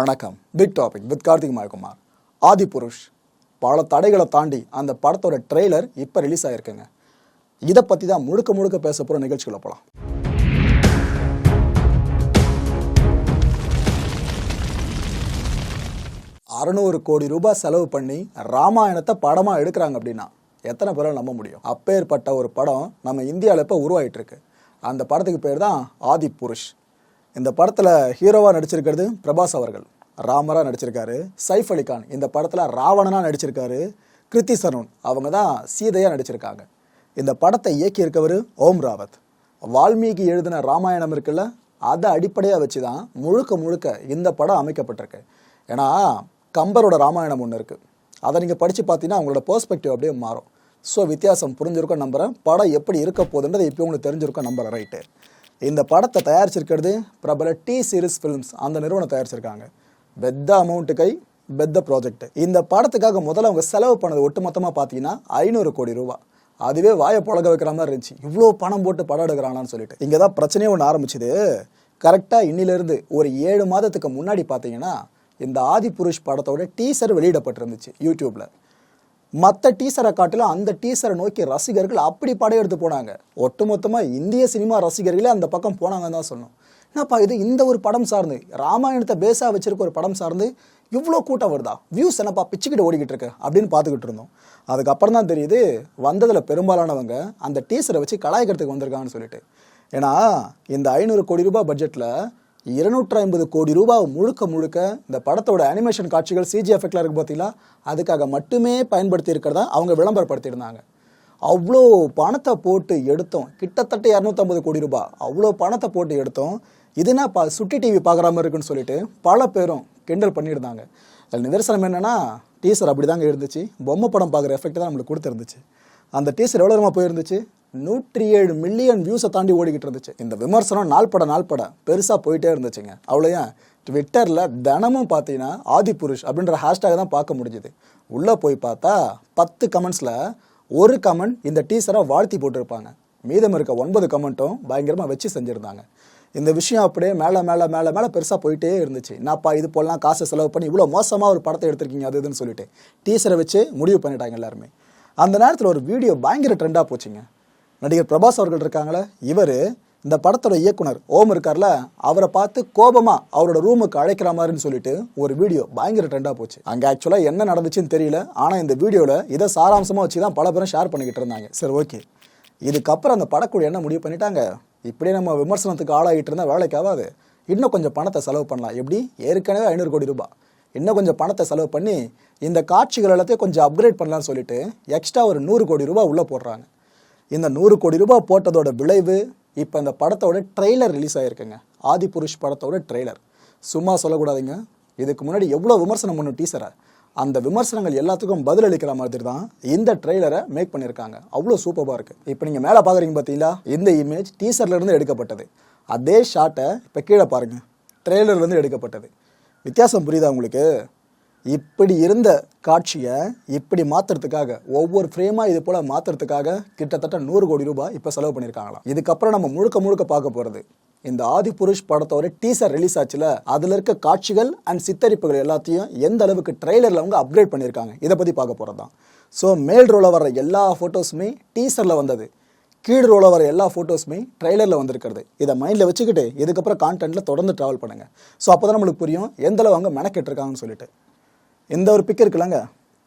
வணக்கம். Big topic with Karthik Mayakumar. Adipurush பல தடைகளை தாண்டி அந்த படத்தோட ட்ரெய்லர் இப்போ ரிலீஸ் ஆயிருக்குங்க. இதை பற்றி தான் முழுக்க முழுக்க பேச போகிற நிகழ்ச்சிக்குள்ள போகலாம் அறநூறு கோடி ரூபாய் செலவு பண்ணி ராமாயணத்தை படமாக எடுக்கிறாங்க அப்படின்னா எத்தனை பேரால் நம்ப முடியும்? அப்பேற்பட்ட ஒரு படம் நம்ம இந்தியாவில் இப்போ உருவாகிட்டு இருக்கு அந்த படத்துக்கு பேர் தான் ஆதி புருஷ் இந்த படத்தில் ஹீரோவாக நடிச்சிருக்கிறது பிரபாஸ் அவர்கள். ராமராக நடிச்சிருக்காரு. சைஃப் அலிகான் இந்த படத்தில் ராவணனாக நடிச்சிருக்காரு. கிருத்தி சருண் அவங்க தான் சீதையாக நடிச்சிருக்காங்க. இந்த படத்தை இயக்கியிருக்கவர் ஓம் ராவத். வால்மீகி எழுதின ராமாயணம் இருக்குல்ல அதை அடிப்படையாக வச்சு தான் முழுக்க முழுக்க இந்த படம் அமைக்கப்பட்டிருக்கு. ஏன்னா கம்பரோட ராமாயணம் ஒன்று இருக்குது அதை நீங்கள் படித்து பார்த்தீங்கன்னா அவங்களோட பெர்ஸ்பெக்டிவ் அப்படியே மாறும். ஸோ வித்தியாசம் புரிஞ்சிருக்கும் நம்புகிறேன் படம் எப்படி இருக்க போகுதுன்றது இப்போ உங்களுக்கு தெரிஞ்சிருக்கும் நம்புகிறேன் ரைட்டு இந்த படத்தை தயாரிச்சிருக்கிறது பிரபல டி சீரிஸ் ஃபிலிம்ஸ் அந்த நிறுவனம் தயாரிச்சிருக்காங்க. பெத்த அமௌண்ட்டுக்கை பெத்த ப்ராஜெக்ட் இந்த படத்துக்காக முதல்ல அவங்க செலவு பண்ணது ஒட்டுமொத்தமாக பார்த்தீங்கன்னா ஐநூறு கோடி ரூபா. அதுவே வாயை புழக வைக்கிற மாதிரி இருந்துச்சு. இவ்வளோ பணம் போட்டு படம் எடுக்கிறானான்னு சொல்லிட்டு. இங்கே தான் பிரச்சனையே ஒன்று ஆரம்பிச்சுது. கரெக்டாக இன்னிலிருந்து ஒரு ஏழு மாதத்துக்கு முன்னாடி பார்த்தீங்கன்னா இந்த ஆதி புருஷ் படத்தோட டீசர் வெளியிடப்பட்டிருந்துச்சு யூடியூப்பில் மற்ற டீசரை காட்டிலும் அந்த டீசரை நோக்கி ரசிகர்கள் அப்படி படையெடுத்து போனாங்க. ஒட்டுமொத்தமாக இந்திய சினிமா ரசிகர்களே அந்த பக்கம் போனாங்கன்னு தான் சொன்னோம் என்னப்பா இது? இந்த ஒரு படம் சார்ந்து ராமாயணத்தை பேஸாக வச்சிருக்க ஒரு படம் சார்ந்து இவ்வளோ கூட்டம் வருதா? வியூஸ் என்னப்பா பிச்சுக்கிட்டு ஓடிக்கிட்டு இருக்கு அப்படின்னு பார்த்துக்கிட்டு இருந்தோம். அதுக்கப்புறம் தான் தெரியுது வந்ததில் பெரும்பாலானவங்க அந்த டீசரை வச்சு கலாய்க்கிறதுக்கு வந்திருக்காங்கன்னு சொல்லிட்டு. ஏன்னா இந்த ஐநூறு கோடி ரூபாய் பட்ஜெட்டில் இருநூற்றி ஐம்பது கோடி ரூபாய் முழுக்க முழுக்க இந்த படத்தோட அனிமேஷன் காட்சிகள் சிஜி எஃபெக்டில் இருக்கு பார்த்தீங்களா அதுக்காக மட்டுமே பயன்படுத்தி இருக்கிறதா அவங்க விளம்பரப்படுத்தியிருந்தாங்க. அவ்வளோ பணத்தை போட்டு எடுத்தோம். கிட்டத்தட்ட இரநூத்தம்பது கோடி ரூபாய். அவ்வளோ பணத்தை போட்டு எடுத்தோம். இதுனா பா சுட்டி டிவி பார்க்குற மாதிரி இருக்குன்னு சொல்லிட்டு பல பேரும் கிண்டல் பண்ணியிருந்தாங்க. அதில் நிதர்சனம் என்னென்னா டீசர் அப்படி தாங்க இருந்துச்சு. பொம்மை படம் பார்க்குற எஃபெக்ட் தான் நம்மளுக்கு கொடுத்துருந்துச்சு. அந்த டீசர் எவ்வளோ தூரமாக போயிருந்துச்சு? நூற்றி ஏழு மில்லியன் வியூஸை தாண்டி ஓடிக்கிட்டு இருந்துச்சு. இந்த விமர்சனம் நாள் பட நாள் பட பெருசாக போயிட்டே இருந்துச்சுங்க. அவ்வளோயா ட்விட்டரில் தினமும் பார்த்தீங்கன்னா ஆதி புருஷ் அப்படின்ற ஹேஷ்டேக் தான் பார்க்க முடிஞ்சுது. உள்ளே போய் பார்த்தா பத்து கமெண்ட்ஸில் ஒரு கமெண்ட் இந்த டீசரை வாழ்த்தி போட்டிருப்பாங்க. மீதம் இருக்க ஒன்பது கமெண்ட்டும் பயங்கரமாக வச்சு செஞ்சுருந்தாங்க. இந்த விஷயம் அப்படியே மேலே மேலே மேலே மேலே பெருசாக போயிட்டே இருந்துச்சு. என்னப்பா இது போலாம் காசை செலவு பண்ணி இவ்வளோ மோசமாக ஒரு படத்தை எடுத்திருக்கீங்க அது இதுன்னு சொல்லிட்டு. டீசரை வச்சு முடிவு பண்ணிட்டாங்க எல்லாருமே. அந்த நேரத்தில் ஒரு வீடியோ பயங்கர ட்ரெண்டாக போச்சுங்க. நடிகர் பிரபாஸ் அவர்கள் இருக்காங்களே இவர் இந்த படத்தோட இயக்குனர் ஓம் இருக்கார்ல அவரை பார்த்து கோபமாக அவரோட ரூமுக்கு அழைக்கிற மாதிரின்னு சொல்லிட்டு ஒரு வீடியோ பயங்கர ட்ரெண்டாக போச்சு. அங்கே ஆக்சுவலாக என்ன நடந்துச்சுன்னு தெரியல ஆனால் இந்த வீடியோவில் இதை சாராம்சமாக வச்சு தான் பல பேரும் ஷேர் பண்ணிக்கிட்டு இருந்தாங்க. சரி ஓகே இதுக்கப்புறம் அந்த படக்குழு என்ன முடிவு பண்ணிட்டாங்க? இப்படியே நம்ம விமர்சனத்துக்கு ஆளாகிட்டு இருந்தால் வேலைக்கு ஆகாது. இன்னும் கொஞ்சம் பணத்தை செலவு பண்ணலாம். எப்படி? ஏற்கனவே ஐநூறு கோடி ரூபாய். இன்னும் கொஞ்சம் பணத்தை செலவு பண்ணி இந்த காட்சிகள் எல்லாத்தையும் கொஞ்சம் அப்கிரேட் பண்ணலாம்னு சொல்லிட்டு எக்ஸ்ட்ரா ஒரு நூறு கோடி ரூபாய் உள்ளே போடுறாங்க. இந்த நூறு கோடி ரூபாய் போட்டதோட விளைவு இப்போ இந்த படத்தோட ட்ரெய்லர் ரிலீஸ் ஆகிருக்குங்க ஆதி புருஷ் படத்தோட ட்ரெய்லர் சும்மா சொல்லக்கூடாதுங்க. இதுக்கு முன்னாடி எவ்வளோ விமர்சனம் பண்ணும் டீசரை அந்த விமர்சனங்கள் எல்லாத்துக்கும் பதில் அளிக்கிற மாதிரி தான் இந்த ட்ரெய்லரை மேக் பண்ணியிருக்காங்க. அவ்வளோ சூப்பராக இருக்குது இப்போ நீங்கள் மேலே பார்க்குறீங்க பார்த்தீங்களா இந்த இமேஜ் டீசர்லேருந்து எடுக்கப்பட்டது. அதே ஷாட்டை இப்போ கீழே பாருங்கள் ட்ரெய்லர்லேருந்து எடுக்கப்பட்டது. வித்தியாசம் புரியுதா உங்களுக்கு? இப்படி இருந்த காட்சியை இப்படி மாற்றுறதுக்காக ஒவ்வொரு ஃப்ரேமாக இது போல் மாற்றுறதுக்காக கிட்டத்தட்ட நூறு கோடி ரூபாய் இப்போ செலவு பண்ணியிருக்காங்களாம். இதுக்கப்புறம் நம்ம முழுக்க முழுக்க பார்க்க போகிறது இந்த ஆதி புருஷ் படத்தோட டீசர் ரிலீஸ் ஆச்சுல அதில் இருக்க காட்சிகள் அண்ட் சித்தரிப்புகள் எல்லாத்தையும் எந்த அளவுக்கு ட்ரெய்லரில் அவங்க அப்கிரேட் பண்ணியிருக்காங்க இதை பற்றி பார்க்க போகிறது தான் ஸோ மேல் ரோலில் வர எல்லா ஃபோட்டோஸுமே டீசரில் வந்தது. கீழ் ரோலில் வர எல்லா ஃபோட்டோஸுமே ட்ரெய்லரில் வந்திருக்கிறது. இதை மைண்டில் வச்சுக்கிட்டு இதுக்கப்புறம் கான்டென்ட்டில் தொடர்ந்து ட்ராவல் பண்ணுங்கள் ஸோ அப்போ தான் நம்மளுக்கு புரியும் எந்தளவு அவங்க மெனக்கெட்டிருக்காங்கன்னு சொல்லிட்டு. இந்த ஒரு பிக் இருக்குல்லங்க.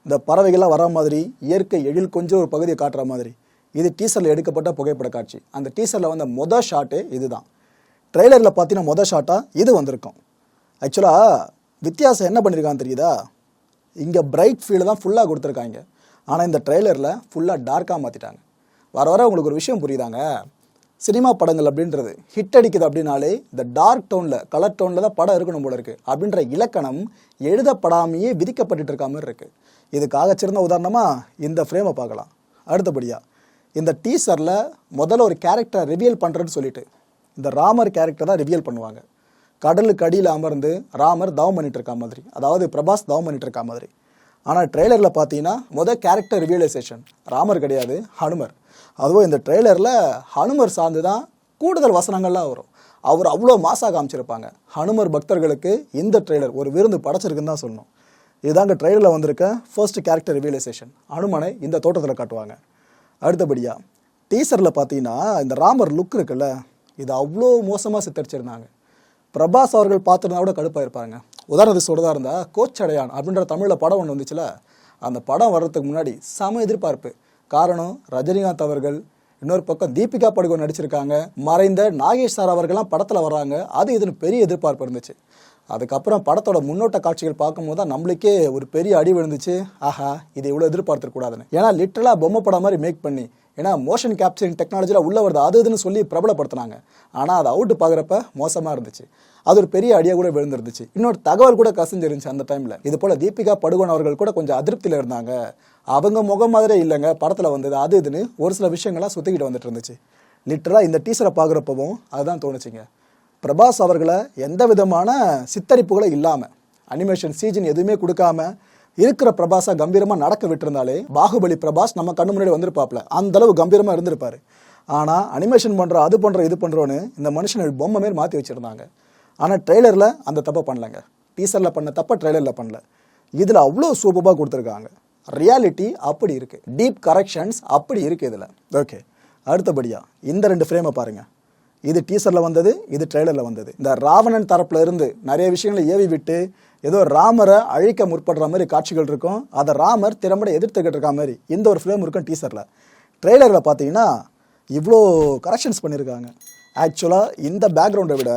இந்த பறவைகள்லாம் வர மாதிரி இயற்கை எழில் கொஞ்சம் ஒரு பகுதியை காட்டுற மாதிரி. இது டீசரில் எடுக்கப்பட்ட புகைப்பட காட்சி. அந்த டீசரில் வந்த மொதல் ஷாட்டு இதுதான். ட்ரெய்லரில் பார்த்தீங்கன்னா மொதல் ஷாட்டாக இது வந்திருக்கும். ஆக்சுவலாக வித்தியாசம் என்ன பண்ணியிருக்கான்னு தெரியுதா? இங்கே பிரைட் ஃபீல்டு தான் ஃபுல்லாக கொடுத்துருக்காங்க. ஆனால் இந்த ட்ரெய்லரில் ஃபுல்லாக டார்க்காக மாற்றிட்டாங்க வர வர உங்களுக்கு ஒரு விஷயம் புரியுதாங்க? சினிமா படங்கள் அப்படின்றது ஹிட் அடிக்குது அப்படின்னாலே இந்த டார்க் டோனில் கலர் டோனில் தான் படம் இருக்கணும் போல இருக்குது அப்படின்ற இலக்கணம் எழுதப்படாமையே விதிக்கப்பட்டுட்டு இருக்க மாதிரி இருக்குது இதுக்காக சிறந்த உதாரணமாக இந்த ஃப்ரேமை பார்க்கலாம். அடுத்தபடியாக இந்த டீசரில் முதல்ல ஒரு கேரக்டரை ரிவியல் பண்ணுறேன்னு சொல்லிட்டு இந்த ராமர் கேரக்டர் தான் ரிவியல் பண்ணுவாங்க. கடலுக்கு அடியில் அமர்ந்து ராமர் தவம் பண்ணிட்டு இருக்க மாதிரி. அதாவது பிரபாஸ் தவம் பண்ணிட்டு இருக்க மாதிரி. ஆனால் ட்ரெய்லரில் பார்த்தீங்கன்னா முதல் கேரக்டர் ரிவியலைசேஷன் ராமர் கிடையாது ஹனுமர். அதுவும் இந்த ட்ரெய்லரில் ஹனுமர் சார்ந்து தான் கூடுதல் வசனங்கள்லாம் வரும். அவர் அவ்வளோ மாசாக காமிச்சிருப்பாங்க. ஹனுமர் பக்தர்களுக்கு இந்த ட்ரெய்லர் ஒரு விருந்து படைச்சிருக்குன்னு தான் சொல்லணும். இதுதாங்க ட்ரெய்லரில் வந்திருக்க ஃபர்ஸ்ட் கேரக்டர் ரிவியலைசேஷன் அனுமனை இந்த தோட்டத்தில் காட்டுவாங்க. அடுத்தபடியாக டீசரில் பார்த்தீங்கன்னா இந்த ராமர் லுக் இருக்குல்ல இது அவ்வளோ மோசமாக சித்தரிச்சிருந்தாங்க. பிரபாஸ் அவர்கள் பார்த்துருந்தா கூட கடுப்பாக இருப்பாங்க உதாரணத்துக்கு சொல்கிறதா இருந்தால் கோச் அடையான் அப்படின்ற தமிழில் படம் ஒன்று வந்துச்சுல அந்த படம் வர்றதுக்கு முன்னாடி செம எதிர்பார்ப்பு. காரணம் ரஜினிகாந்த் அவர்கள் இன்னொரு பக்கம் தீபிகா படுகோன் நடிச்சிருக்காங்க. மறைந்த நாகேஷ் சார் அவர்கள்லாம் படத்தில் வர்றாங்க. அது இதுன்னு பெரிய எதிர்பார்ப்பு இருந்துச்சு. அதுக்கப்புறம் படத்தோட முன்னோட்ட காட்சிகள் பார்க்கும்போது தான் நம்மளுக்கே ஒரு பெரிய அடி விழுந்துச்சு. ஆஹா இது இவ்வளோ எதிர்பார்த்துருக்கூடாதுன்னு ஏன்னா லிட்டரலாக பொம்மை படம் மாதிரி மேக் பண்ணி ஏன்னா மோஷன் கேப்சரிங் டெக்னாலஜியில் உள்ள வருது அது இதுன்னு சொல்லி பிரபலப்படுத்தினாங்க. ஆனால் அது அவுட்டு பார்க்குறப்ப மோசமாக இருந்துச்சு. அது ஒரு பெரிய அடியாக கூட விழுந்துருந்துச்சு. இன்னொரு தகவல் கூட கசிஞ்சிருந்துச்சு அந்த டைமில் இது போல் தீபிகா படுகோன் அவர்கள் கூட கொஞ்சம் அதிருப்தியில் இருந்தாங்க. அவங்க முகம் மாதிரியே இல்லைங்க படத்தில் வந்தது அது இதுன்னு ஒரு சில விஷயங்கள்லாம் சுற்றிக்கிட்டு வந்துட்டு இருந்துச்சு. லிட்டராக இந்த டீசரை பார்க்குறப்பவும் அதுதான் தோணுச்சுங்க. பிரபாஸ் அவர்களை எந்த விதமான சித்தரிப்புகளும் இல்லாமல் அனிமேஷன் சீஜன் எதுவுமே கொடுக்காம இருக்கிற பிரபாஸை கம்பீரமாக நடக்க விட்டுருந்தாலே பாகுபலி பிரபாஸ் நம்ம கண்ணு முன்னாடி வந்திருப்பாப்ல. அந்த அளவு கம்பீரமாக இருந்திருப்பாரு. ஆனால் அனிமேஷன் பண்ணுறோம் அது பண்ணுற இது பண்ணுறோன்னு இந்த மனுஷனை பொம்மை மாரி மாற்றி வச்சுருந்தாங்க. ஆனால் ட்ரெய்லரில் அந்த தப்பை பண்ணலங்க. டீசரில் பண்ண தப்பை ட்ரெய்லரில் பண்ணல. இதில் அவ்வளோ சூப்பராக கொடுத்துருக்காங்க. ரியாலிட்டி அப்படி இருக்குது டீப் கரெக்ஷன்ஸ் அப்படி இருக்குது இதில். ஓகே அடுத்தபடியாக இந்த ரெண்டு ஃப்ரேமை பாருங்கள் இது டீசரில் வந்தது இது ட்ரெய்லரில் வந்தது. இந்த ராவணன் தரப்பில் இருந்து நிறைய விஷயங்களை ஏவி விட்டு ஏதோ ராமரை அழிக்க முற்படுற மாதிரி காட்சிகள் இருக்கும். அதை ராமர் திறம்பட எதிர்த்துக்கிட்டு இருக்க மாதிரி இந்த ஒரு ஃப்ரேம் இருக்கும் டீசரில் ட்ரெய்லரில் பார்த்தீங்கன்னா இவ்வளோ கரெக்ஷன்ஸ் பண்ணியிருக்காங்க ஆக்சுவலாக இந்த பேக்ரவுண்டை விட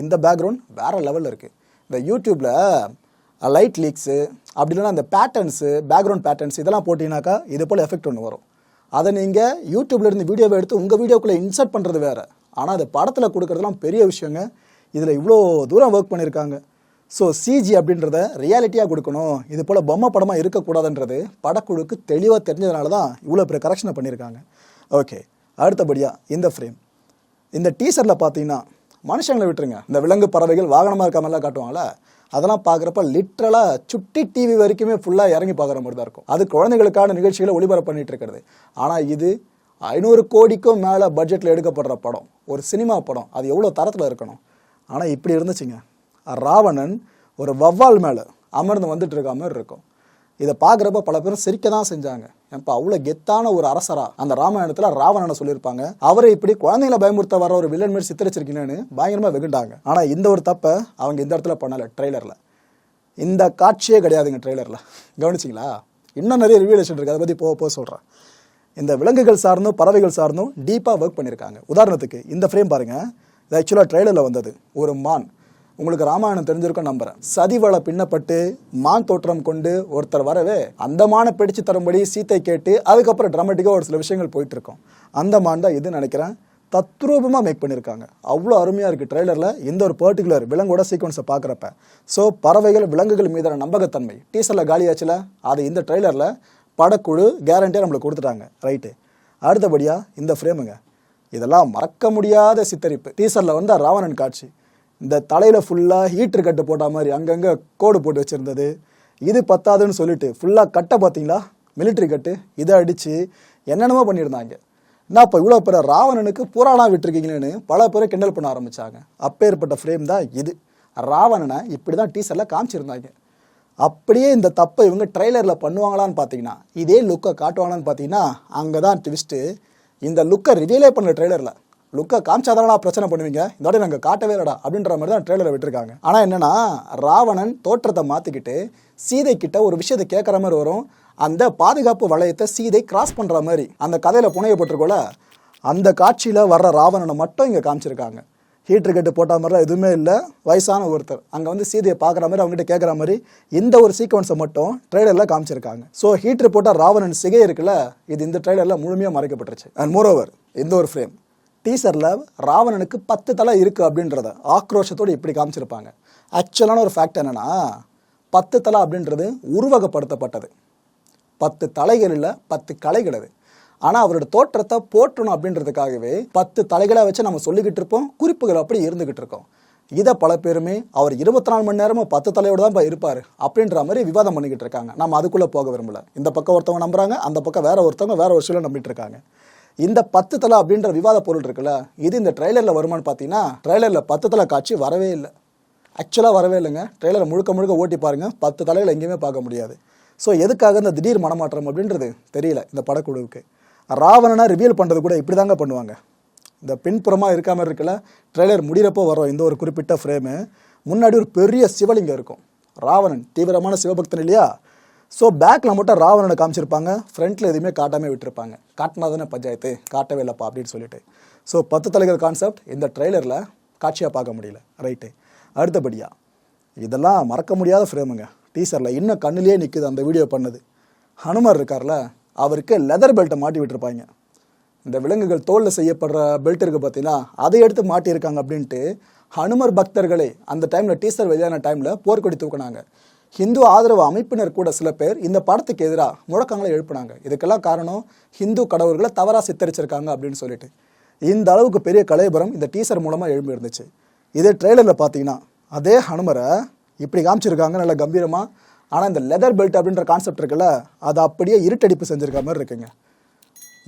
இந்த பேக்ரவுண்ட் வேறு லெவலில் இருக்குது இந்த யூடியூப்பில் லைட் லீக்ஸு அப்படி இல்லைன்னா அந்த பேட்டர்ன்ஸு பேக்ரவுண்ட் பேட்டர்ன்ஸ் இதெல்லாம் போட்டிங்கனாக்கா இது போல் எஃபெக்ட் ஒன்று வரும். அதை நீங்கள் யூடியூப்லேருந்து வீடியோவை எடுத்து உங்கள் வீடியோக்குள்ளே இன்சர்ட் பண்ணுறது வேறு. ஆனால் அது படத்தில் கொடுக்குறதுலாம் பெரிய விஷயங்க. இதில் இவ்வளோ தூரம் ஒர்க் பண்ணியிருக்காங்க ஸோ சிஜி அப்படின்றத ரியாலிட்டியாக கொடுக்கணும். இது போல் பொம்மை படமாக இருக்கக்கூடாதுன்றது படக்குழுக்கு தெளிவாக தெரிஞ்சதுனால தான் இவ்வளோ பெரிய கரெக்ஷனை பண்ணியிருக்காங்க ஓகே அடுத்தபடியாக இந்த ஃப்ரேம் இந்த டீசரில் பார்த்தீங்கன்னா மனுஷங்களை விட்டுருங்க. இந்த விலங்கு பறவைகள் வாகனமாக இருக்காமல்லாம் மாதிரிலாம் காட்டுவாங்களே அதெல்லாம் பார்க்குறப்ப லிட்ரலாக சுட்டி டிவி வரைக்குமே ஃபுல்லாக இறங்கி பார்க்குற மாதிரி தான் இருக்கும். அது குழந்தைகளுக்கான நிகழ்ச்சிகளை ஒளிபரப்பு பண்ணிட்டு இருக்கிறது. ஆனால் இது ஐநூறு கோடிக்கும் மேலே பட்ஜெட்டில் எடுக்கப்படுற படம் ஒரு சினிமா படம் அது எவ்வளோ தரத்தில் இருக்கணும்? ஆனால் இப்படி இருந்துச்சுங்க. ராவணன் ஒரு வவ்வால் மேலே அமர்ந்து வந்துட்டு இருக்க மாதிரி இருக்கும். இதை பார்க்குறப்ப பல பேரும் சிரிக்க தான் செஞ்சாங்க. ஏன்ப்பா அவ்வளோ கெத்தான ஒரு அரசரா? அந்த ராமாயணத்தில் ராவணனை சொல்லியிருப்பாங்க. அவரை இப்படி குழந்தைங்கள பயமுறுத்த வர ஒரு வில்லன் மாதிரி சித்தரிச்சிருக்கீங்கன்னு பயங்கரமாக வெகுண்டாங்க. ஆனால் இந்த ஒரு தப்பை அவங்க இந்த இடத்துல பண்ணலை ட்ரெய்லரில் இந்த காட்சியே கிடையாதுங்க ட்ரெய்லரில் கவனிச்சிங்களா? இன்னும் நிறைய ரிவியூலேஷன் இருக்குது அதை பற்றி போக போக சொல்கிறேன் இந்த விலங்குகள் சார்ந்தும் பறவைகள் சார்ந்தும் டீப்பாக ஒர்க் பண்ணியிருக்காங்க உதாரணத்துக்கு இந்த ஃப்ரேம் பாருங்கள் இது ஆக்சுவலாக ட்ரெய்லரில் வந்தது. ஒரு மான். உங்களுக்கு ராமாயணம் தெரிஞ்சிருக்கும் நம்புறேன். சதிவள பின்னப்பட்டு மான் தோற்றம் கொண்டு ஒருத்தர் வரவே அந்த மானை பிடிச்சு தரும்படி சீத்தை கேட்டு அதுக்கப்புறம் ட்ராமட்டிக்காக ஒரு சில விஷயங்கள் போயிட்டுருக்கோம். அந்த மான் தான் இது நினைக்கிறேன்? தத்ரூபமாக மேக் பண்ணியிருக்காங்க அவ்வளோ அருமையாக இருக்குது ட்ரெய்லரில் இந்த ஒரு பர்டிகுலர் விலங்கோட சீக்வன்ஸை பார்க்குறப்ப ஸோ பறவைகள் விலங்குகள் மீதான நம்பகத்தன்மை. டீசரில் காலியாச்சுல அது இந்த ட்ரெய்லரில் படக்குழு கேரண்டியாக நம்மளுக்கு கொடுத்துட்டாங்க. ரைட்டு அடுத்தபடியாக இந்த ஃப்ரேமுங்க இதெல்லாம் மறக்க முடியாத சித்தரிப்பு. டீசரில் வந்த ராவணன் காட்சி. இந்த தலையில் ஃபுல்லாக ஹீட்ரு கட்டு போட்ட மாதிரி அங்கங்கே கோடு போட்டு வச்சுருந்தது. இது பத்தாதுன்னு சொல்லிட்டு ஃபுல்லாக கட்டை பார்த்தீங்களா? Military cut. இதை அடித்து என்னென்னமோ பண்ணியிருந்தாங்க. என்ன இப்போ இவ்வளோ பேர் ராவணனுக்கு புராணம் விட்டுருக்கீங்களேன்னு பல பேரை கிண்டல் பண்ண ஆரம்பித்தாங்க அப்பேற்பட்ட ஃப்ரேம் தான் இது. ராவணனை இப்படி தான் டீசரில் காமிச்சிருந்தாங்க. அப்படியே இந்த தப்பை இவங்க ட்ரெய்லரில் பண்ணுவாங்களான்னு பார்த்தீங்கன்னா இதே லுக்கை காட்டுவாங்களான்னு பார்த்தீங்கன்னா அங்கே தான் ட்விஸ்ட்டு இந்த லுக்கை ரிவீலே பண்ணல ட்ரெய்லரில் லுக்கை காமிச்சாதானா பிரச்சனை பண்ணுவீங்க? இந்த நாங்கள் காட்டவே இல்லடா அப்படின்ற மாதிரி தான் ட்ரெய்லரை விட்டுருக்காங்க. ஆனால் என்னன்னா ராவணன் தோற்றத்தை மாற்றிக்கிட்டு சீதை கிட்ட ஒரு விஷயத்தை கேட்குற மாதிரி வரும். அந்த பாதுகாப்பு வளையத்தை சீதை கிராஸ் பண்ணுற மாதிரி அந்த கதையில் புனையப்பட்டிருக்கோல அந்த காட்சியில் வர்ற ராவணனை மட்டும் இங்கே காமிச்சிருக்காங்க. ஹீட்ரு கட்டு போட்ட மாதிரிலாம் எதுவுமே இல்லை. வயசான ஒருத்தர். அங்கே வந்து சீதையை பார்க்குற மாதிரி அவங்ககிட்ட கேட்குற மாதிரி இந்த ஒரு சீக்வன்ஸை மட்டும் ட்ரெய்லரில் காமிச்சிருக்காங்க. ஸோ ஹீட்ரு போட்டால் ராவணன் சிகை இருக்குல்ல இது இந்த ட்ரெய்லரில் முழுமையாக மறைக்கப்பட்டுருச்சு. அண்ட் மோரோவர் இந்த ஒரு ஃப்ரேம் டீசரில் ராவணனுக்கு பத்து தலை இருக்குது அப்படின்றத ஆக்ரோஷத்தோடு இப்படி காமிச்சிருப்பாங்க. ஆக்சுவலான ஒரு ஃபேக்ட் என்னென்னா பத்து தலை அப்படின்றது உருவகப்படுத்தப்பட்டது. பத்து தலைகள் இல்லை பத்து கலைகள் அது. ஆனால் அவரோட தோற்றத்தை போற்றணும் அப்படின்றதுக்காகவே பத்து தலைகளை வச்சு நம்ம சொல்லிக்கிட்டு இருப்போம் குறிப்புகள் அப்படி இருந்துகிட்டு இருக்கோம். இதை பல பேருமே அவர் இருபத்தி நாலு மணி நேரமும் பத்து தலையோடு தான் இருப்பார் அப்படின்ற மாதிரி விவாதம் பண்ணிக்கிட்டு இருக்காங்க. நம்ம அதுக்குள்ளே போக விரும்பல. இந்த பக்கம் ஒருத்தவங்க நம்புறாங்க அந்த பக்கம் வேற ஒருத்தவங்க வேற ஒரு சூழல் நம்பிட்டு இருக்காங்க. இந்த பத்து தலை அப்படின்ற விவாத பொருள் இருக்குல்ல இது இந்த ட்ரெய்லரில் வருமான்னு பார்த்தீங்கன்னா ட்ரெய்லரில் பத்து தலை காட்சி வரவே இல்லை. ஆக்சுவலாக வரவே இல்லைங்க. ட்ரெய்லரை முழுக்க முழுக்க ஓட்டி பாருங்கள் பத்து தலைகள் எங்கேயுமே பார்க்க முடியாது. ஸோ எதுக்காக இந்த திடீர் மனமாற்றம் அப்படின்றது தெரியல இந்த படக்குழுவுக்கு. ராவணனை ரிவீல் பண்ணுறது கூட இப்படி தாங்க பண்ணுவாங்க. இந்த பின்புறமாக இருக்காம இருக்கல ட்ரெய்லர் முடிகிறப்போ வரும் இந்த ஒரு குறிப்பிட்ட ஃப்ரேமு முன்னாடி ஒரு பெரிய சிவலிங்கம் இருக்கும். ராவணன் தீவிரமான சிவபக்தன் இல்லையா? ஸோ பேக்கில் மட்டும் ராவணனை காமிச்சிருப்பாங்க. ஃப்ரண்ட்டில் எதுவுமே காட்டாமே விட்டுருப்பாங்க. காட்டினா தானே பஞ்சாயத்து? காட்டவே இல்லைப்பா அப்படின்னு சொல்லிட்டு. ஸோ பத்து தலைகள் கான்செப்ட் இந்த ட்ரெய்லரில் காட்சியாக பார்க்க முடியல. ரைட்டு அடுத்தபடியாக இதெல்லாம் மறக்க முடியாத ஃப்ரேமுங்க டீசரில் இன்னும் கண்ணிலேயே நிற்குது அந்த வீடியோ பண்ணது. ஹனுமார் இருக்கார்ல அவருக்கு லெதர் பெல்ட்டை மாட்டி விட்டுருப்பாங்க. இந்த விலங்குகள் தோலில் செய்யப்படுற பெல்ட் இருக்குது பார்த்தீங்கன்னா அதை எடுத்து மாட்டியிருக்காங்க அப்படின்ட்டு ஹனுமர் பக்தர்களே அந்த டைமில் டீசர் வெளியான டைமில் போர்க்கொடி தூக்குனாங்க. ஹிந்து ஆதரவு அமைப்பினர் கூட சில பேர் இந்த படத்துக்கு எதிராக முழக்கங்களை எழுப்புனாங்க. இதுக்கெல்லாம் காரணம் ஹிந்து கடவுள்களை தவறாக சித்தரிச்சிருக்காங்க அப்படின்னு சொல்லிட்டு. இந்த அளவுக்கு பெரிய கலைபுரம் இந்த டீசர் மூலமாக எழும்பி இருந்துச்சு. இதே ட்ரெய்லரில் பார்த்தீங்கன்னா அதே ஹனுமரை இப்படி காமிச்சிருக்காங்க நல்ல கம்பீரமாக ஆனால் இந்த லெதர் பெல்ட் அப்படின்ற கான்செப்ட் இருக்குல்ல அதை அப்படியே இருட்டடிப்பு செஞ்சிருக்க மாதிரி இருக்குங்க.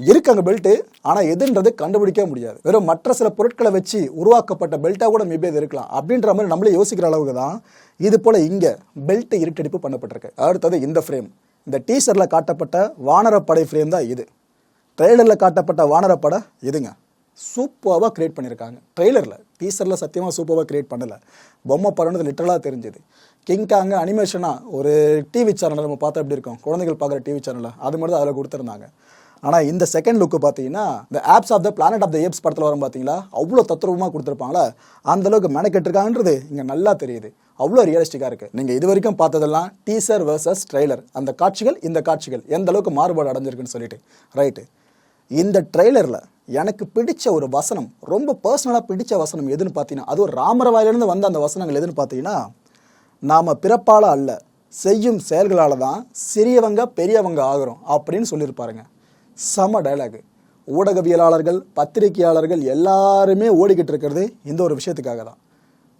இருக்கு அங்கே பெல்ட்டு ஆனால் எதுன்றது கண்டுபிடிக்க முடியாது. வெறும் மற்ற சில பொருட்களை வச்சு உருவாக்கப்பட்ட பெல்ட்டாக கூட மேபி அது இருக்கலாம். அப்படின்ற மாதிரி நம்மளே யோசிக்கிற அளவுக்கு தான் இது போல் இங்கே பெல்ட்டு இருட்டடிப்பு பண்ணப்பட்டிருக்கு. அடுத்தது இந்த ஃப்ரேம் இந்த டீசரில் காட்டப்பட்ட வானரப்படை ஃப்ரேம் தான் இது. ட்ரெய்லரில் காட்டப்பட்ட வானரப்படை இதுங்க. சூப்பராக க்ரியேட் பண்ணியிருக்காங்க. ட்ரெய்லரில் டீசரில் சத்தியமாக சூப்பராக க்ரியேட் பண்ணலை. பொம்மை படம்னு லிட்டரலாக தெரிஞ்சுது. கிங்காங்க அனிமேஷனாக ஒரு டிவி சேனலில் நம்ம பார்த்தா எப்படி இருக்கும்? குழந்தைகள் பார்க்குற டிவி சேனலில் அது மட்டும் தான் அதில் கொடுத்துருந்தாங்க. ஆனால் இந்த செகண்ட் லுக்கு பார்த்தீங்கன்னா இந்த apes of the Planet of the Apes படத்தில் வரும் பார்த்தீங்களா? அவ்வளோ தத்ரூபமாக கொடுத்துருப்பாங்களா? அந்த அளவுக்கு மெனக்கெட்டிருக்காங்கன்றது இங்கே நல்லா தெரியுது. அவ்வளோ ரியலிஸ்டிக்காக இருக்குது நீங்கள் இது வரைக்கும் பார்த்ததெல்லாம் டீசர் வேர்சஸ் ட்ரெய்லர் அந்த காட்சிகள் இந்த காட்சிகள் எந்த அளவுக்கு மாறுபாடு அடைஞ்சிருக்குன்னு சொல்லிட்டு. ரைட்டு இந்த ட்ரெய்லரில் எனக்கு பிடிச்ச ஒரு வசனம் ரொம்ப பர்சனலாக பிடிச்ச வசனம் எதுன்னு பார்த்தீங்கன்னா அது ஒரு ராமர் வாயிலிருந்து வந்த அந்த வசனங்கள் எதுன்னு பார்த்தீங்கன்னா நாம் பிறப்பால் அல்ல செய்யும் செயல்களால் தான் சிறியவங்க பெரியவங்க ஆகிறோம் அப்படின்னு சொல்லியிருப்பாருங்க. செம டைலாக் ஊடகவியலாளர்கள் பத்திரிகையாளர்கள் எல்லாருமே ஓடிக்கிட்டு இருக்கிறது இந்த ஒரு விஷயத்துக்காக தான்.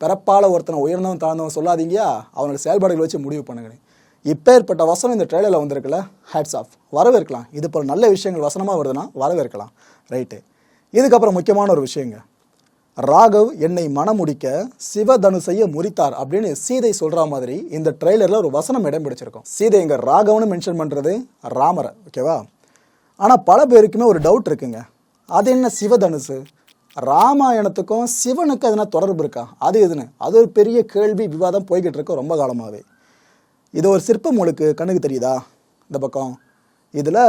பிறப்பால ஒருத்தனை உயர்ந்தவன் தாழ்ந்தவன் சொல்லாதீங்கயா அவனோட செயல்பாடுகளை வச்சு முடிவு பண்ணுங்க இப்பேற்பட்ட வசனம் இந்த ட்ரெயிலரில் வந்திருக்குல்ல ஹேட்ஸ் ஆஃப் வரவேற்கலாம். இது போல் நல்ல விஷயங்கள் வசனமாக வருதுன்னா வரவேற்கலாம். ரைட்டு. இதுக்கப்புறம் முக்கியமான ஒரு விஷயங்க. ராகவ் என்னை மனமுடிக்க சிவதனுசைய முறித்தார் அப்படின்னு சீதை சொல்கிற மாதிரி இந்த ட்ரெய்லரில் ஒரு வசனம் இடம் பிடிச்சிருக்கும். சீதை எங்கள் ராகவன்னு மென்ஷன் பண்ணுறது ராமரை ஓகேவா ஆனால் பல பேருக்குமே ஒரு டவுட் இருக்குங்க. அது என்ன சிவதனுசு? ராமாயணத்துக்கும் சிவனுக்கும் எதனா தொடர்பு இருக்கா? அது எதுன்னு? அது ஒரு பெரிய கேள்வி விவாதம் போய்கிட்டு இருக்கோம் ரொம்ப காலமாகவே இது ஒரு சிற்பம் உங்களுக்கு கண்ணுக்கு தெரியுதா? இந்த பக்கம். இதில்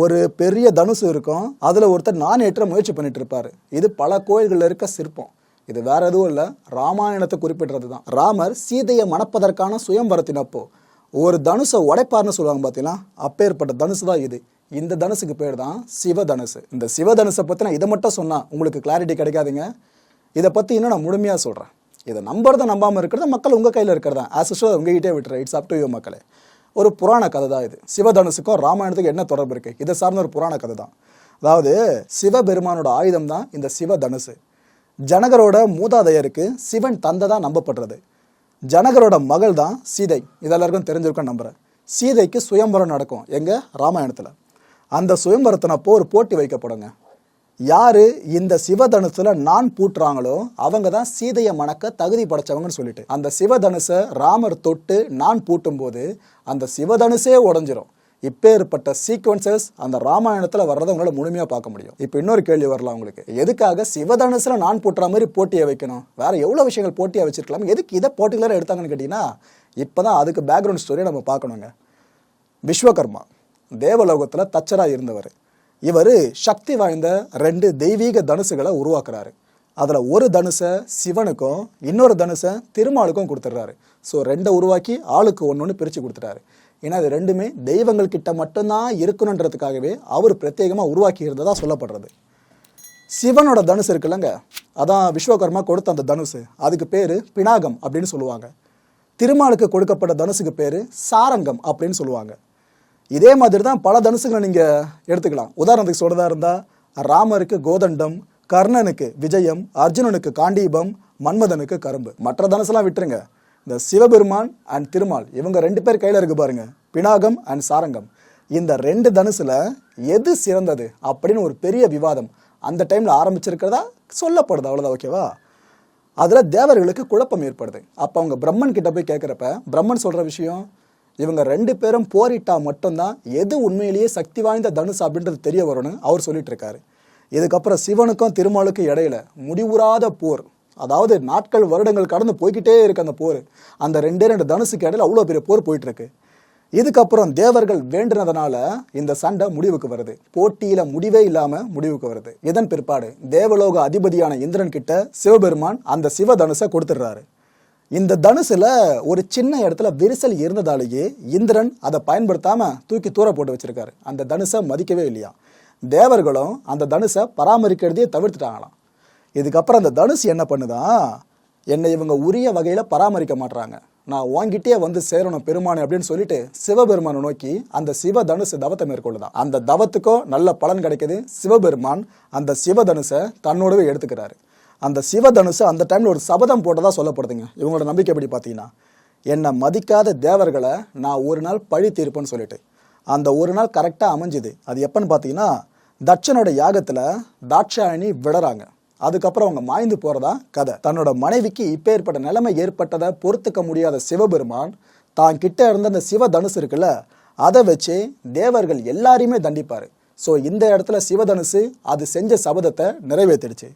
ஒரு பெரிய தனுசு இருக்கும். அதில் ஒருத்தர் நான் ஏற்ற முயற்சி பண்ணிட்டு இருப்பார் இது பல கோயில்களில் இருக்க சிற்பம். இது வேற எதுவும் இல்லை. ராமாயணத்தை குறிப்பிடுறது தான் ராமர் சீதையை மணப்பதற்கான சுயம்பரத்தினப்போ ஒரு தனுசை உடைப்பார்னு சொல்லுவாங்க பார்த்தீங்கன்னா அப்பேற்பட்ட தனுசு தான் இது. இந்த தனுசுக்கு பேர் தான் சிவதனுசு. இந்த சிவதனுசை பற்றி நான் இதை மட்டும் சொன்னால் உங்களுக்கு கிளாரிட்டி கிடைக்காதுங்க. இதை பற்றி இன்னும் நான் முழுமையாக சொல்கிறேன் இதை நம்புறத நம்பாமல் இருக்கிறது மக்கள் உங்கள் கையில் இருக்கிறதா? ஆஸ் யூஸ்வல் உங்ககிட்டே விட்டுறேன். இட்ஸ் அப் டு யூ மக்களே. ஒரு புராண கதை தான் இது. சிவதனுசுக்கும் ராமாயணத்துக்கும் என்ன தொடர்பு இருக்குது இதை சார்ந்த ஒரு புராண கதை தான் அதாவது சிவபெருமானோட ஆயுதம் தான் இந்த சிவதனுசு. ஜனகரோட மூதாதையருக்கு சிவன் தந்தை தான் நம்பப்படுறது. ஜனகரோட மகள் தான் சீதை. இது எல்லாருக்கும் தெரிஞ்சிருக்கும் நம்புறேன். சீதைக்கு சுயம்பரம் நடக்கும். எங்கள் ராமாயணத்தில். அந்த சுயம்பரத்தினப்போ ஒரு போட்டி வைக்கப்படுங்க. யாரு இந்த சிவதனுசுல நான் பூட்டுறாங்களோ அவங்க தான் சீதையை மணக்க தகுதி படைச்சவங்கன்னு சொல்லிட்டு. அந்த சிவதனுசை ராமர் தொட்டு நான் பூட்டும் போது அந்த சிவதனுசே உடஞ்சிரும். இப்பேற்பட்ட சீக்வன்சஸ் அந்த ராமாயணத்தில் வர்றதை உங்களால் முழுமையாக பார்க்க முடியும். இப்போ இன்னொரு கேள்வி வரலாம் உங்களுக்கு. எதுக்காக சிவதனுசில் நான் போட்டுற மாதிரி போட்டியை வைக்கணும்? வேற எவ்வளோ விஷயங்கள் போட்டியாக வச்சிருக்கலாம்? எதுக்கு இதை போட்டிகுலரா எடுத்தாங்கன்னு கேட்டிங்கன்னா இப்போ தான் அதுக்கு பேக்ரவுண்ட் ஸ்டோரியை நம்ம பார்க்கணுங்க. விஸ்வகர்மா தேவலோகத்தில் தச்சராக இருந்தவர். இவர் சக்தி வாய்ந்த ரெண்டு தெய்வீக தனுசுகளை உருவாக்குறாரு. அதில் ஒரு தனுசை சிவனுக்கும் இன்னொரு தனுசை திருமாலுக்கும் கொடுத்துட்றாரு. ஸோ ரெண்டை உருவாக்கி ஆளுக்கு ஒன்று ஒன்று பிரித்து கொடுத்துட்டாரு. ஏன்னா இது ரெண்டுமே தெய்வங்கள் கிட்ட மட்டும்தான் இருக்கணுன்றதுக்காகவே அவர் பிரத்யேகமாக உருவாக்கி இருந்ததாக சொல்லப்படுறது. சிவனோட தனுசு இருக்குல்லங்க அதான் விஸ்வகர்மா கொடுத்த அந்த தனுசு. அதுக்கு பேர் பினாகம் அப்படின்னு சொல்லுவாங்க. திருமாலுக்கு கொடுக்கப்பட்ட தனுசுக்கு பேர் சாரங்கம் அப்படின்னு சொல்லுவாங்க. இதே மாதிரி தான் பல தனுசுகளை நீங்கள் எடுத்துக்கலாம். உதாரணத்துக்கு சொல்கிறதா இருந்தால் ராமருக்கு கோதண்டம் கர்ணனுக்கு விஜயம் அர்ஜுனனுக்கு காண்டீபம் மன்மதனுக்கு கரும்பு. மற்ற தனுசெல்லாம் விட்டுருங்க. இந்த சிவபெருமான் அண்ட் திருமால் இவங்க ரெண்டு பேர் கையில் இருக்கு பாருங்க. பினாகம் அண்ட் சாரங்கம். இந்த ரெண்டு தனுசில் எது சிறந்தது அப்படின்னு ஒரு பெரிய விவாதம். அந்த டைமில் ஆரம்பிச்சிருக்கிறதா? சொல்லப்படுது. அவ்வளோதான் ஓகேவா அதில் தேவர்களுக்கு குழப்பம் ஏற்படுது. அப்போ அவங்க பிரம்மன் கிட்ட போய் கேட்குறப்ப பிரம்மன் சொல்கிற விஷயம் இவங்க ரெண்டு பேரும் போரிட்டா மட்டும்தான் எது உண்மையிலேயே சக்தி வாய்ந்த தனுஷ் அப்படின்றது தெரிய வரும்னு அவர் சொல்லிட்டு இருக்காரு இதுக்கப்புறம் சிவனுக்கும் திருமாலுக்கும் இடையில முடிவுறாத போர். அதாவது நாட்கள் வருடங்கள் கடந்து போய்கிட்டே இருக்கு அந்த போர். அந்த ரெண்டே ரெண்டு தனுசுக்கு இடையில அவ்வளோ பெரிய போர் போயிட்டு இருக்கு இதுக்கப்புறம் தேவர்கள் வேண்டுனதுனால இந்த சண்டை முடிவுக்கு வருது. போட்டியில முடிவே இல்லாம முடிவுக்கு வருது. இதன் பிற்பாடு தேவலோக அதிபதியான இந்திரன் கிட்ட சிவபெருமான் அந்த சிவ தனுசை கொடுத்துடுறாரு. இந்த தனுசுல ஒரு சின்ன இடத்துல விரிசல் இருந்ததாலேயே இந்திரன் அதை பயன்படுத்தாம தூக்கி தூர போட்டு வச்சிருக்காரு. அந்த தனுசை மதிக்கவே இல்லையா? தேவர்களும் அந்த தனுசை பராமரிக்கிறதையே தவிர்த்துட்டாங்களாம். இதுக்கப்புறம் அந்த தனுசு என்ன பண்ணுதான் என்னை இவங்க உரிய வகையில் பராமரிக்க மாட்றாங்க. நான் வாங்கிட்டே வந்து சேரணும் பெருமானே அப்படின்னு சொல்லிட்டு சிவபெருமானை நோக்கி அந்த சிவ தனுசு தவத்தை மேற்கொள்ளுதான் அந்த தவத்துக்கும் நல்ல பலன் கிடைக்குது. சிவபெருமான் அந்த சிவ தனுசை தன்னோடவே எடுத்துக்கிறாரு. அந்த சிவதனுசு அந்த டைமில் ஒரு சபதம் போட்டதாக சொல்லப்படுதுங்க. இவங்களோட நம்பிக்கை எப்படி பார்த்தீங்கன்னா என்னை மதிக்காத தேவர்களை நான் ஒரு நாள் பழி தீர்ப்பேன்னு சொல்லிட்டு அந்த ஒரு நாள் கரெக்டாக அமைஞ்சுது. அது எப்பன்னு பார்த்தீங்கன்னா தட்சனோட யாகத்தில் தாட்சாயணி விடறாங்க. அதுக்கப்புறம் அவங்க மாய்ந்து போகிறதா கதை. தன்னோட மனைவிக்கு இப்போ ஏற்பட்ட நிலைமை ஏற்பட்டதை பொறுத்துக்க முடியாத சிவபெருமான் தான் கிட்ட இருந்த அந்த சிவ தனுசு இருக்குல்ல அதை வச்சு தேவர்கள் எல்லாரையுமே தண்டிப்பார். ஸோ இந்த இடத்துல சிவதனுசு அது செஞ்ச சபதத்தை நிறைவேற்றிடுச்சு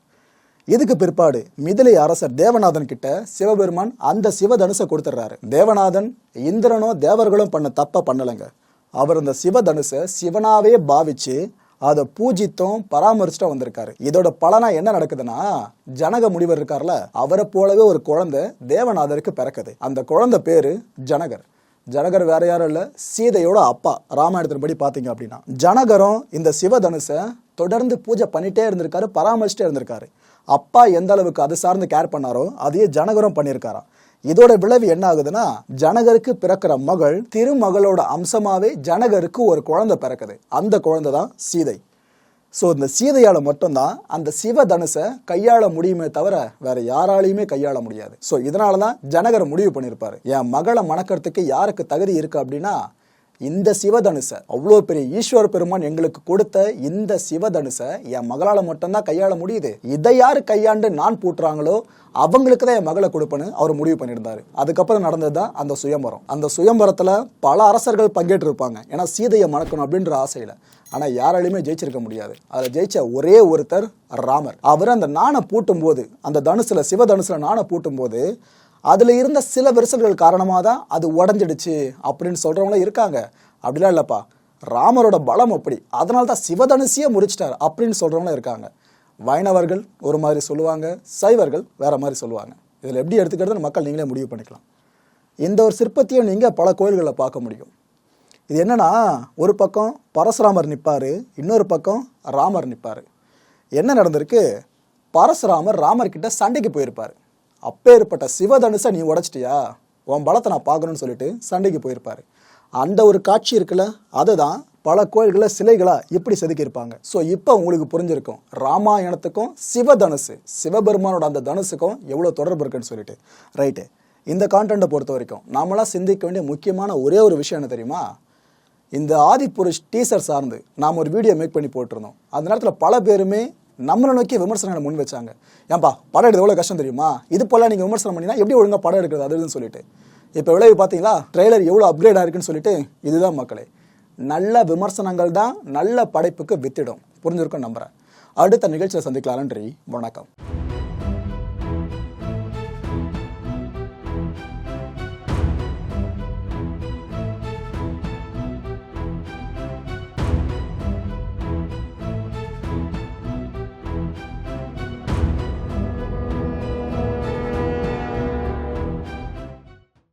இதுக்கு பிற்பாடு? மிதிலை அரசர் தேவநாதன் கிட்ட சிவபெருமான் அந்த சிவதனுசை கொடுத்துட்றாரு தேவநாதன் இந்திரனோ தேவர்களும் பண்ண தப்ப பண்ணலைங்க. அவர் அந்த சிவதனுசை சிவனாவே பாவிச்சு அதை பூஜித்தும் பராமரிச்சுட்டும் வந்திருக்காரு. இதோட பலனா என்ன நடக்குதுன்னா ஜனக முனிவர் இருக்கார்ல அவரை போலவே ஒரு குழந்தை தேவநாதருக்கு பிறக்குது. அந்த குழந்தை பேரு ஜனகர். ஜனகர் வேற யாரும் இல்லை சீதையோட அப்பா. ராமாயணத்தின் படி அப்படின்னா. ஜனகரும் இந்த சிவதனுசை தொடர்ந்து பூஜை பண்ணிட்டே இருந்திருக்காரு பராமரிச்சுட்டே இருந்திருக்காரு. அப்பா எந்த அளவுக்கு அது சார்ந்து கேர் பண்ணாரோ அதையே ஜனகரும் பண்ணியிருக்காராம். இதோட விளைவு என்ன ஆகுதுன்னா ஜனகருக்கு பிறக்கிற மகள் திருமகளோட அம்சமாவே ஜனகருக்கு ஒரு குழந்தை பிறக்குது. அந்த குழந்தை தான் சீதை. ஸோ இந்த சீதையால் மட்டும்தான் அந்த சிவ தனுசை கையாள முடியுமே தவிர வேற யாராலையுமே கையாள முடியாது. ஸோ இதனால தான் ஜனகர் முடிவு பண்ணியிருப்பாரு. என் மகளை மணக்கிறதுக்கு யாருக்கு தகுதி இருக்கு அப்படின்னா இந்த சிவதனுசை அவ்வளோ பெரிய ஈஸ்வர பெருமான் எங்களுக்கு கொடுத்த இந்த சிவதனுசை என் மகளால் மட்டும்தான் கையாள முடியுது. இதை யார் கையாண்டு நான் பூட்டுறாங்களோ அவங்களுக்கு தான் என் மகளை கொடுப்பேன்னு அவர் முடிவு பண்ணியிருந்தாரு. அதுக்கப்புறம் நடந்தது தான் அந்த சுயம்பரம். அந்த சுயம்பரத்தில் பல அரசர்கள் பங்கேற்றிருப்பாங்க. ஏன்னா சீதையை மணக்கணும் அப்படின்ற ஆசையில். ஆனால் யாராலையுமே ஜெயிச்சிருக்க முடியாது. அதில் ஜெயிச்ச ஒரே ஒருத்தர் ராமர். அவர் அந்த நாணை பூட்டும் போது அந்த தனுசில் சிவ நாணை பூட்டும் போது அதில் இருந்த சில விரிசல்கள் காரணமாக தான் அது உடஞ்சிடுச்சு அப்படின்னு சொல்கிறவங்களும் இருக்காங்க. அப்படிலாம் இல்லைப்பா. ராமரோட பலம் அப்படி. அதனால தான் சிவதனுசியே முடிச்சிட்டார் அப்படின்னு சொல்கிறவங்களும் இருக்காங்க. வைணவர்கள் ஒரு மாதிரி சொல்லுவாங்க சைவர்கள் வேற மாதிரி சொல்லுவாங்க. இதில் எப்படி எடுத்துக்கிறதுன்னு மக்கள் நீங்களே முடிவு பண்ணிக்கலாம். இந்த ஒரு சிற்பத்தையும் நீங்கள் பல கோயில்களில் பார்க்க முடியும். இது என்னன்னா ஒரு பக்கம் பரசுராமர் நிற்பார் இன்னொரு பக்கம் ராமர் நிற்பார் என்ன நடந்திருக்கு? பரசுராமர் ராமர்கிட்ட சண்டைக்கு போயிருப்பார். அப்பேற்பட்ட சிவதனுசை நீ உடைச்சிட்டியா? உன் பலத்தை நான் பார்க்கணும்னு சொல்லிட்டு சண்டைக்கு போயிருப்பாரு. அந்த ஒரு காட்சி இருக்குல்ல அதுதான் பல கோயில்களில் சிலைகளாக இப்படி செதுக்கியிருப்பாங்க. ஸோ இப்போ உங்களுக்கு புரிஞ்சிருக்கும் ராமாயணத்துக்கும் சிவதனுசு சிவபெருமானோட அந்த தனுசுக்கும் எவ்வளோ தொடர்பு இருக்குன்னு சொல்லிட்டு. ரைட்டு இந்த கான்டென்ட்டை பொறுத்த வரைக்கும் நாமெல்லாம் சிந்திக்க வேண்டிய முக்கியமான ஒரே ஒரு விஷயம் என்ன தெரியுமா? இந்த ஆதிபுருஷ் டீசர் சார்ந்து நாம் ஒரு வீடியோ மேக் பண்ணி போட்டிருந்தோம். அந்த நேரத்தில் பல பேருமே நம்மளை நோக்கி விமர்சனங்களை முன் வச்சாங்க. ஏன்பா படம் எடுத்து எவ்வளோ கஷ்டம் தெரியுமா? இது போல நீங்கள் விமர்சனம் பண்ணினா எப்படி ஒழுங்காக படம் எடுக்கிறது? அதுன்னு சொல்லிட்டு. இப்போ விளைவு பார்த்தீங்களா? ட்ரெய்லர் எவ்வளோ அப்கிரேட் ஆயிருக்குன்னு சொல்லிட்டு இதுதான் மக்களே. நல்ல விமர்சனங்கள் தான் நல்ல படைப்புக்கு வித்திடும். புரிஞ்சிருக்கும் நம்புகிறேன் அடுத்த நிகழ்ச்சியில் சந்திக்கலாம் நன்றி வணக்கம்.